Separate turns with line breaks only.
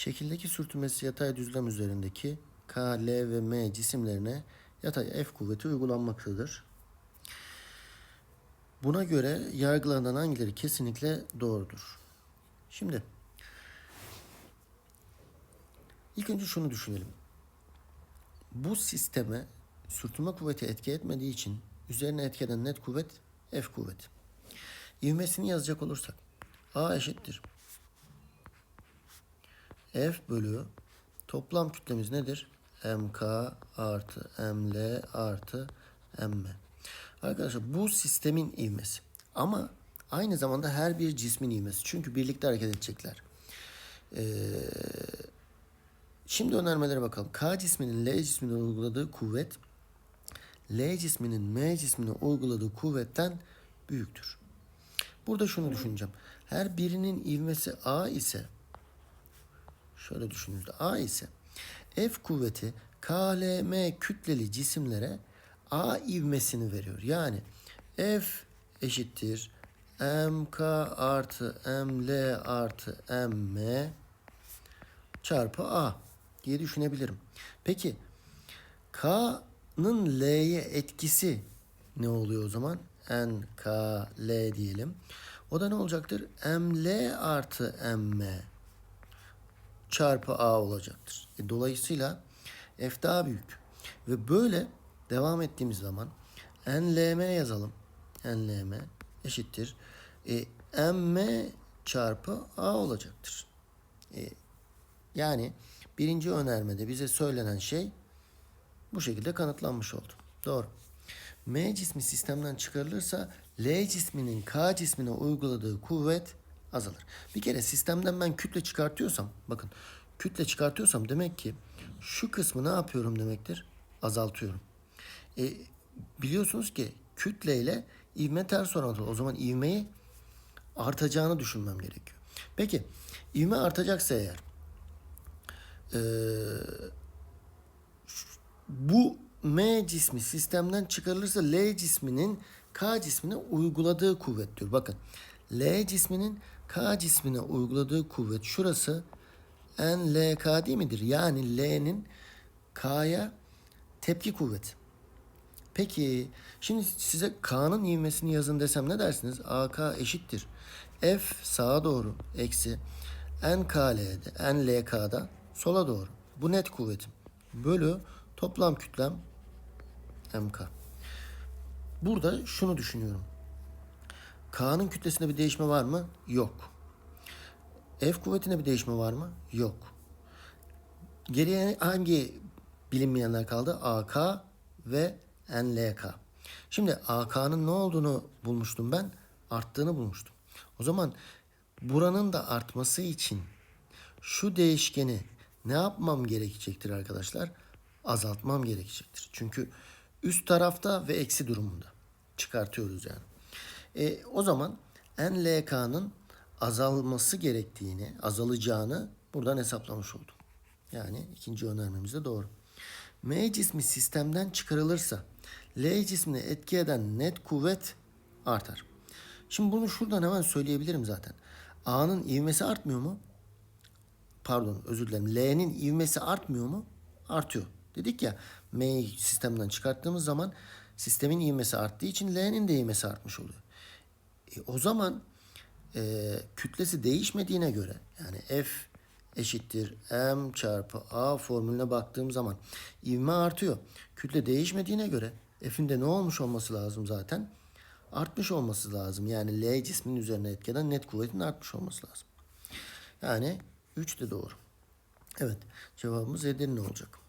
Şekildeki sürtünmesi yatay düzlem üzerindeki K, L ve M cisimlerine yatay F kuvveti uygulanmaktadır. Buna göre yargılanan hangileri kesinlikle doğrudur? Şimdi ilk önce şunu düşünelim. Bu sisteme sürtünme kuvveti etki etmediği için üzerine etki eden net kuvvet F kuvveti. İvmesini yazacak olursak A eşittir. F bölü toplam kütlemiz nedir? MK artı ML artı M. Arkadaşlar bu sistemin ivmesi. Ama aynı zamanda her bir cismin ivmesi. Çünkü birlikte hareket edecekler. Ee, şimdi önermelere bakalım. K cisminin L cismine uyguladığı kuvvet L cisminin M cismine uyguladığı kuvvetten büyüktür. Burada şunu düşüneceğim. Her birinin ivmesi A ise şöyle düşünüldü. A ise F kuvveti KLM kütleli cisimlere A ivmesini veriyor. Yani F eşittir MK artı ML artı M çarpı A diye düşünebilirim. Peki K'nın L'ye etkisi ne oluyor o zaman? N, K, L diyelim. O da ne olacaktır? ML artı M çarpı A olacaktır. E, dolayısıyla F daha büyük. Ve böyle devam ettiğimiz zaman NLM yazalım. NLM eşittir. E, M çarpı A olacaktır. E, yani birinci önermede bize söylenen şey bu şekilde kanıtlanmış oldu. Doğru. M cismi sistemden çıkarılırsa L cisminin K cismine uyguladığı kuvvet azalır. Bir kere sistemden ben kütle çıkartıyorsam bakın kütle çıkartıyorsam demek ki şu kısmı ne yapıyorum demektir? Azaltıyorum. E, biliyorsunuz ki kütle ile ivme ters orantılı. O zaman ivmeyi artacağını düşünmem gerekiyor. Peki ivme artacaksa eğer e, bu M cismi sistemden çıkarılırsa L cisminin K cismine uyguladığı kuvvet diyor. Bakın L cisminin K cismine uyguladığı kuvvet şurası NLK değil midir? Yani L'nin K'ya tepki kuvveti. Peki şimdi size K'nın ivmesini yazın desem ne dersiniz? AK eşittir. F sağa doğru eksi NKL'de, NLK'da sola doğru. Bu net kuvvetim. Bölü toplam kütlem MK. Burada şunu düşünüyorum. K'nın kütlesinde bir değişme var mı? Yok. F kuvvetinde bir değişme var mı? Yok. Geriye hangi bilinmeyenler kaldı? AK ve NLK. Şimdi AK'nın ne olduğunu bulmuştum ben. Arttığını bulmuştum. O zaman buranın da artması için şu değişkeni ne yapmam gerekecektir arkadaşlar? Azaltmam gerekecektir. Çünkü üst tarafta ve eksi durumunda çıkartıyoruz yani. E, o zaman NLK'nın azalması gerektiğini, azalacağını buradan hesaplamış oldum. Yani ikinci önermemiz de doğru. M cismi sistemden çıkarılırsa L cismine etki eden net kuvvet artar. Şimdi bunu şuradan hemen söyleyebilirim zaten. A'nın ivmesi artmıyor mu? Pardon özür dilerim. L'nin ivmesi artmıyor mu? Artıyor. Dedik ya M'yi sistemden çıkarttığımız zaman sistemin ivmesi arttığı için L'nin de ivmesi artmış oluyor. E, o zaman e, kütlesi değişmediğine göre yani F eşittir M çarpı A formülüne baktığım zaman ivme artıyor. Kütle değişmediğine göre F'in de ne olmuş olması lazım zaten? Artmış olması lazım. Yani L cisminin üzerine etkeden net kuvvetin artmış olması lazım. Yani 3 de doğru. Evet cevabımız Edirne olacak.